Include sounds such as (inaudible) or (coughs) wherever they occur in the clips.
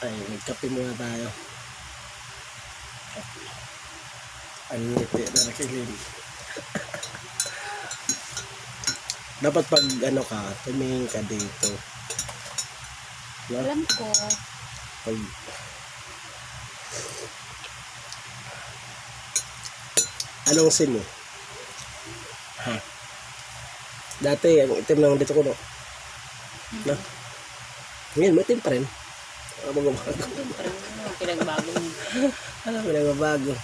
Ay, nagkape muna tayo. Ang ngiti na nakilin. (laughs) Dapat pag ano ka, tumingin ka dito. No? Alam ko. Pag... Anong sim mo? Ha? Dati, ang itim lang dito ko, no? No? Ngayon, may itim pa rin. Ano ba bago? Ano pinagbago mo, (laughs) nagbabago.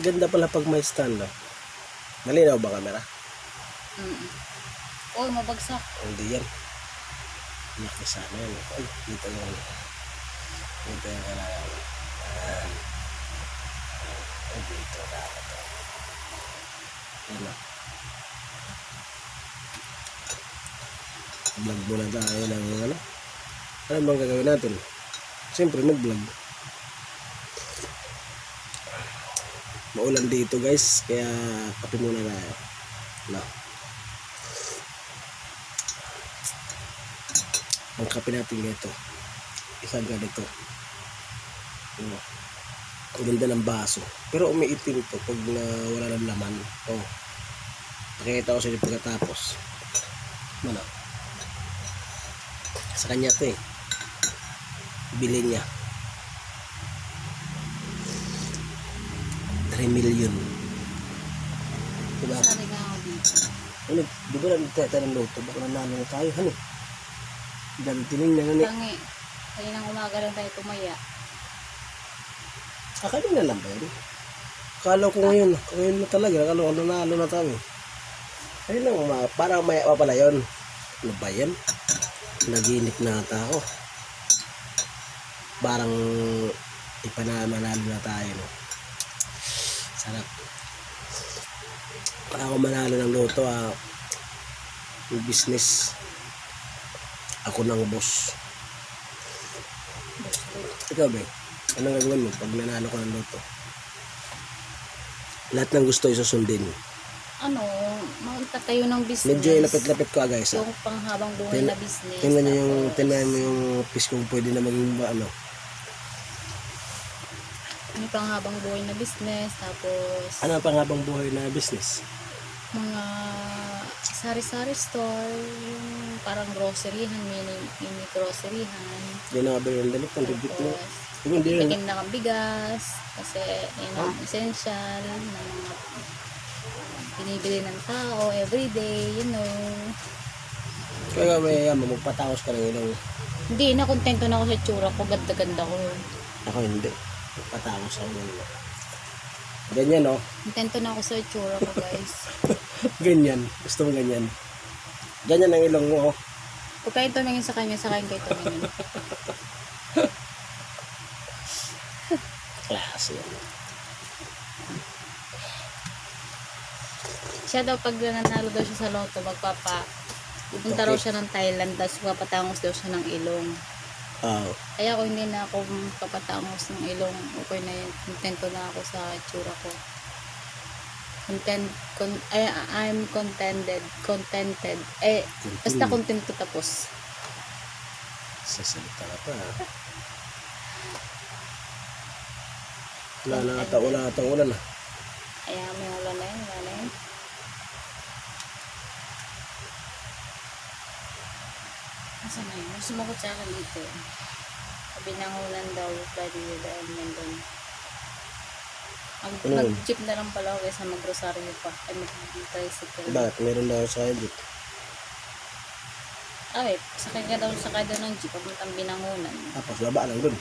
Ganda pala pag may stand, no? Malinaw ba camera? Mm. Uy, mabagsak. Hindi yan. Laki sana yan. Ay, dito yung dito yung kailangan. Ayan. Ay, dito dapat. Yan na. Vlog muna tayo ng ano. Ano bang gagawin natin? Siyempre, mag-vlog. Maulan dito guys, kaya kape muna tayo. No. ang kape natin nito isang ganito ano, ang ganda ng baso pero umiitim to pag na wala ng laman oh pakikita ko sa inyo pagkatapos ano sa kanya to eh bili niya 3 million diba ano di ba nagtata ng loto baka nanalo na tayo ano dami tinignan ano Tangi. Kaninang umaga lang tayo tumaya. Ah, kanina lang ba yun? Akala ko ngayon, ngayon na talaga, akala ko nanalo na tayo. Ayun lang, ma, parang maya pa pala yun. Ano ba yan? Naginip na ata ako. Parang ipananalo na tayo, no? Sarap. Para ako manalo ng loto, ah, yung business. Ako ng boss. Ikaw, be, anong gagawin mo pag nanalo ka ng loto? Lahat ng gusto isusundin. Ano, magtatayo ng business. Medyo ilapit-lapit ko, ah, guys. ah. Yung panghabang buhay Tin- na business. Tingnan nyo yung, Tapos, tingnan mo yung piece kung pwede na maging ano. May panghabang buhay na business. Tapos, Ano ang panghabang buhay na business? mga sari-sari store. Yung parang groceryhan, mini, mini groceryhan. Yan ang abay yung dalit, ang rigid mo. Tapos, hindi rin. bigyan na kang bigas. Kasi, yun ang essential na mga binibili ng tao everyday, you know. Kaya may yan, magpataos ka ng ilong. Hindi, nakontento na ako sa tsura ko. Ganda-ganda ko. Ako hindi. Magpataos ako ilong. Ganyan, no? (laughs) Kontento na ako sa tsura ko, guys. (laughs) ganyan. Gusto mo ganyan. Ganyan ang ilong mo, oh. Huwag kayong tumingin sa kanya, sa kanya kayo tumingin. (laughs) Klase yan. Siya daw, pag nanalo daw siya sa loto, magpapa, pupunta raw siya ng Thailand, tapos papatangos daw siya ng ilong. Ah, Kaya ako hindi na ako papatangos ng ilong. Okay na yun. Kontento na ako sa tsura ko. Content, con, ay, I'm contented. Contented. Eh, basta contento tapos. sasalita ka pa. (laughs) Wala na ata, wala ata ulan ah. Kaya may ulan na yun, wala na yun. Nasaan na yun? Sumagot sa akin dito. Sabi ng ulan daw, pwede yun dahil nandun. Mag, Ano mag-jeep na lang pala ako kaysa mag-rosaryo pa. Ay, mag-tricycle. Bakit? Meron daw sa jeep. Ah, wait. Sakay ka daw, sakay daw ng jeep. Papuntang binangunan. Tapos baba lang dun.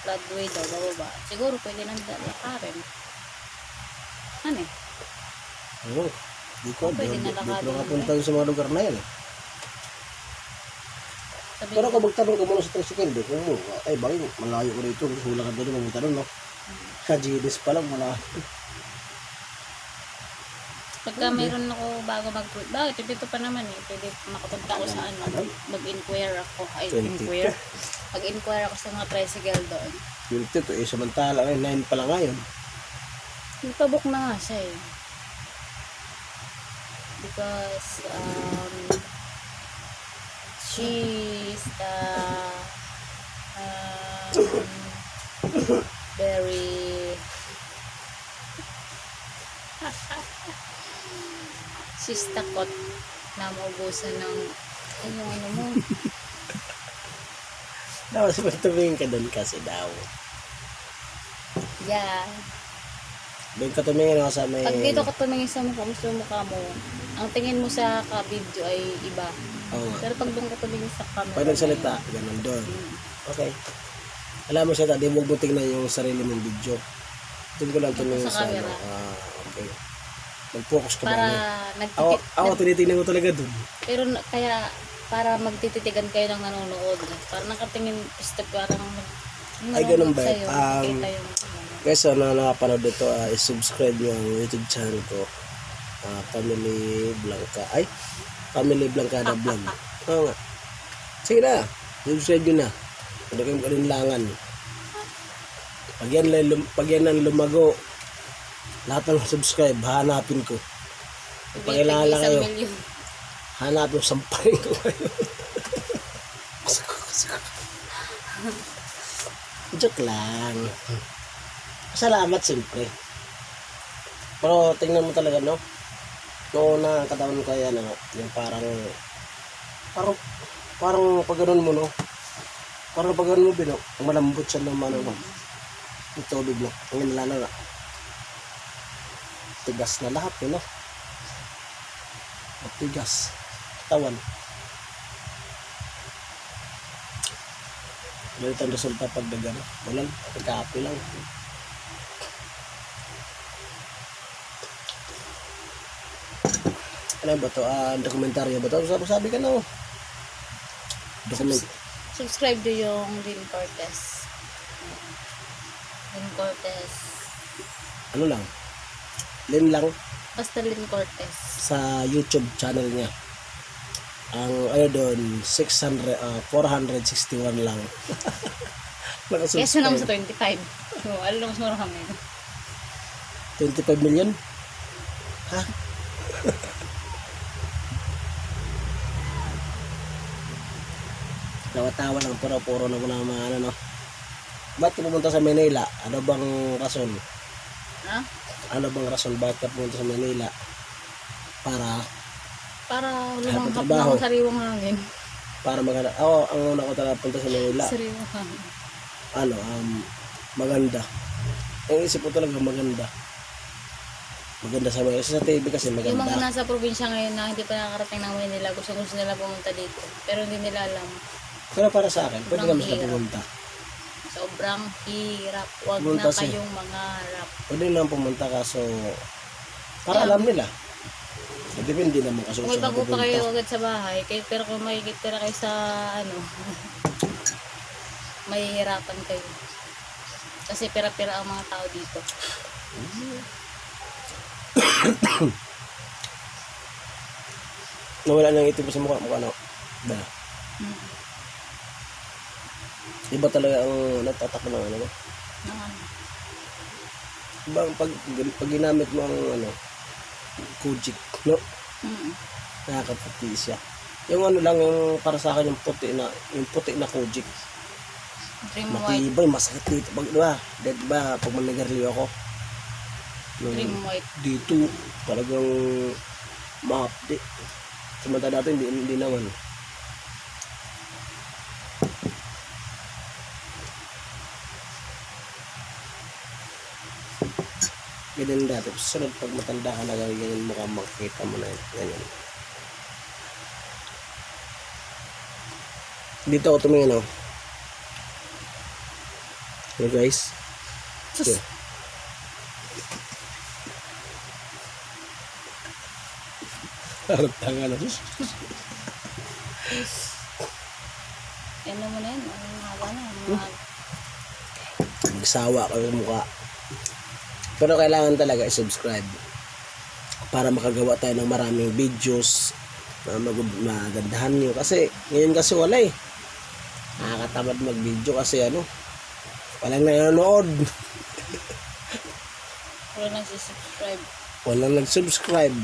Floodway daw, bababa. Siguro pwede nang lakarin. Ano eh? Oo. Di ko, di, Pwede di, di, nalakad ko nakapunta sa mga lugar na yan. eh. Sabi Pero kung magtanong ka muna sa tricycle, di ko mo, ay bang, malayo ko rito, hula ka doon, mamunta doon, no? Sa GDS pa lang, malayo. pagka mayroon ako bago mag bakit? Dito pa naman eh. Pwede makapunta ako sa ano mag-inquire ako. Ay 22. inquire. Mag-inquire ako sa mga tricycle doon. Yung tito, eh, samantala, ay 9 pa lang ngayon. nagpabook na nga siya eh. Because um She's the um, very (laughs) she's takot na maubusan ng yung ano mo. Tapos pag tumingin ka doon kasi daw. yeah. Doon ka tumingin ako sa may... pag dito ka tumingin sa mukha sa mukha mo ang tingin mo sa ka-video ay iba Oo nga. pero pag doon ka tumingin sa camera Pag nagsalita, ganun doon. Okay. Alam mo siya, di mo buting na yung sarili mong video. Doon ko lang tumingin Sa sa, ano. camera. Ah, okay. Mag-focus ka para ba? nagtitit Ako, ako tinitingnan ko talaga doon. Pero kaya para magtititigan kayo ng nanonood. Para nakatingin basta parang Ay, ganun ba? sa'yo, Um, yung ano. Guys, na nakapanood ito, ah, i-subscribe nyo ang YouTube channel ko. Ah, Family Blanca. Ay, Family Blancada Vlog. Oo nga. Sige na, subscribe nyo na. Hindi kayong kalinlangan. Pag yan, lum- pag yan ang lumago, lahat ng subscribe, hanapin ko. Lang isang kayo. Hanapin, sampahin ko kayo. (laughs) Joke lang. Salamat siyempre. Pero tingnan mo talaga, no? Noong katawan ko yan, ano, yung parang, parang, parang pag mo, no? Parang pag ganun mo, bino, malambot siya ng ano, no? Yung tubig, no? Ang inalala na. Tigas na lahat, eh, no? Matigas. Katawan. Ganito ang resulta pag nagano. Walang pagkaapi lang. Ano ba to? Ah, dokumentaryo ba to? Sabi, sabi ka na oh. Dokument. Subscribe do yung Lynn Cortez. Lynn Cortez. Ano lang? Lin lang Basta Lynn Cortez. sa YouTube channel niya. Ang ano doon, 600, ah, 461 lang. (laughs) Naman sa Nakasubscribe. 25. So, alam mo mas marami. 25 million? Ha? Tawa-tawa lang pero puro na mga mga ano no. Ba't ka pumunta sa Manila? Ano bang rason? Ha? Ano bang rason bakit ka pumunta sa Manila? Para Para lumangkap trabaho. ng sariwang hangin. para maganda. Ako, ang una ko talaga punta sa Manila. Sariwang hangin. Ano, um, maganda. Ang isip ko talaga maganda. Maganda sa Manila. Sa TV kasi Yung mga maganda. nasa probinsya ngayon na hindi pa nakakarating ng Manila, gusto gusto nila pumunta dito. Pero hindi nila alam. Pero para sa akin, pwede naman sila hirap. pumunta. Sobrang hirap. Huwag Pumunta na kayong mangarap. Pwede naman pumunta kaso para alam nila. Eh, Depende naman kasi Kung kung saan pa kayo pupunta. agad sa bahay, kayo, pero kung makikitira kayo sa ano, (laughs) mahihirapan kayo. Kasi pira-pira ang mga tao dito. (coughs) Nawala ng itim sa mukha. Mukha na. Ba? Hmm. Iba talaga ang natatakbo ng ano. no? Ng ano. Iba ang pag, pag ginamit mo ang ano, Kojik, no? Mm. Nakakaputi siya. Yung ano lang, yung para sa akin yung puti na, yung puti na Kojik. Dream white. Matibay, masakit dito. Pag, di ba? Di ba, pag manigarilyo ako, Dream white. dito, talagang mahapdi. Samanta dati, hindi, hindi naman. Ganyan dati. Sunod pag matanda ka na ganyan mukha makikita mo na yun. Ganyan. Dito ako tumingin oh. Hey guys. Sus. Yeah. (laughs) Harap tanga na. Yan naman na yan. Ang haba na. Magsawa kayo sa mukha. Pero kailangan talaga i-subscribe para makagawa tayo ng maraming videos na mag- magandahan nyo. Kasi ngayon kasi wala eh. Nakakatamad mag-video kasi ano, walang nanonood. (laughs) wala nang subscribe. Walang nag-subscribe.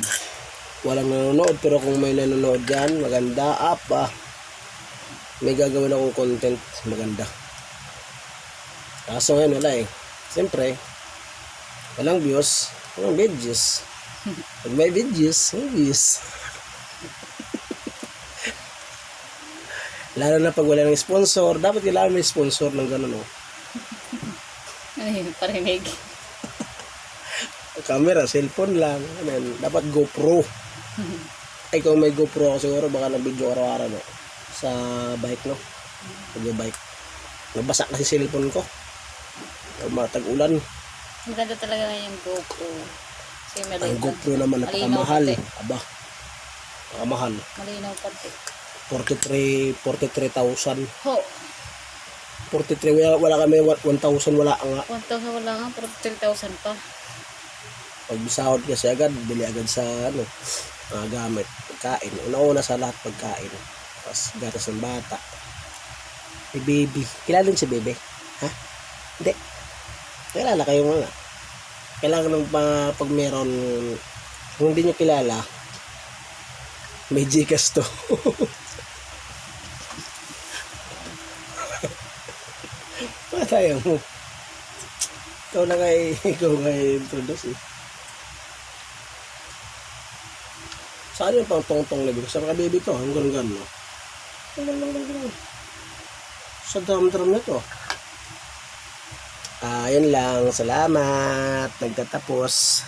Walang nanonood. Pero kung may nanonood dyan, maganda. Up ah. may gagawin akong content maganda. Kaso ngayon wala eh. Siyempre, walang views, walang videos. Pag may videos, may views. (laughs) Lalo na pag wala ng sponsor, dapat kailangan may sponsor ng ganun oh. Ano yun, parinig. Camera, cellphone lang. Ano yun, dapat GoPro. Ay, kung may GoPro ako siguro, baka na-video araw-araw no? Sa bike, no? Pag-bike. Nabasa kasi cellphone ko. Matag ulan. Maganda talaga yung GoPro. Kasi Ang maliit. GoPro naman Malinaw napakamahal. Aba. Napakamahal. Malinaw pati. 43, 43,000. Ho! 43, wala, wala kami, 1,000 wala nga. 1,000 wala nga, pero 3,000 pa. Pag sahod kasi agad, bili agad sa ano, mga gamit, pagkain. Una-una sa lahat pagkain. Tapos gatas ng bata. Si baby. Kilala din si baby? Ha? Hindi. Kilala kayo mga. Kailangan ng pa, pag meron, kung hindi nyo kilala, may Gcash to. (laughs) Pataya mo. Ikaw na kay, ikaw nga introduce eh. Saan yung pang tong-tong na Sa mga baby to, ang ganun no? Sa drum-drum na to. Ah, yan lang. Salamat. Nagtatapos.